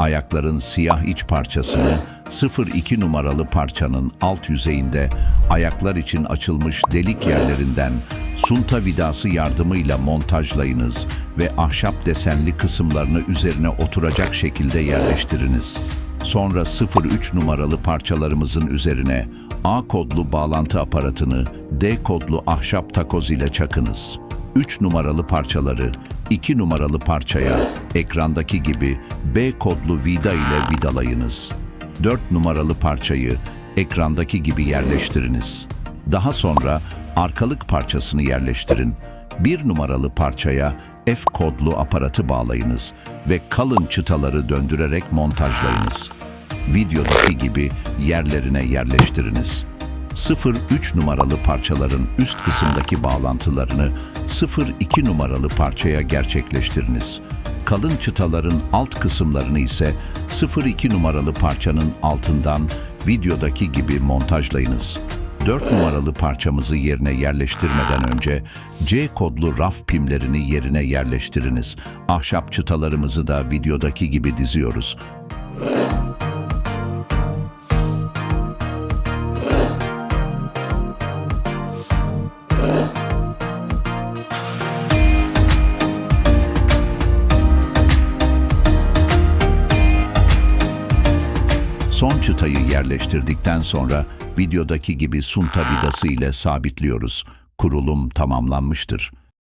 ayakların siyah iç parçasını 02 numaralı parçanın alt yüzeyinde ayaklar için açılmış delik yerlerinden sunta vidası yardımıyla montajlayınız ve ahşap desenli kısımlarını üzerine oturacak şekilde yerleştiriniz. Sonra 03 numaralı parçalarımızın üzerine A kodlu bağlantı aparatını D kodlu ahşap takoz ile çakınız. 3 numaralı parçaları 2 numaralı parçaya ekrandaki gibi B kodlu vida ile vidalayınız. 4 numaralı parçayı ekrandaki gibi yerleştiriniz. Daha sonra arkalık parçasını yerleştirin. 1 numaralı parçaya F kodlu aparatı bağlayınız ve kalın çıtaları döndürerek montajlayınız. Videodaki gibi yerlerine yerleştiriniz. 03 numaralı parçaların üst kısımdaki bağlantılarını 02 numaralı parçaya gerçekleştiriniz. Kalın çıtaların alt kısımlarını ise 02 numaralı parçanın altından videodaki gibi montajlayınız. 4 numaralı parçamızı yerine yerleştirmeden önce C kodlu raf pimlerini yerine yerleştiriniz. Ahşap çıtalarımızı da videodaki gibi diziyoruz. Son çıtayı yerleştirdikten sonra videodaki gibi sunta vidası ile sabitliyoruz. Kurulum tamamlanmıştır.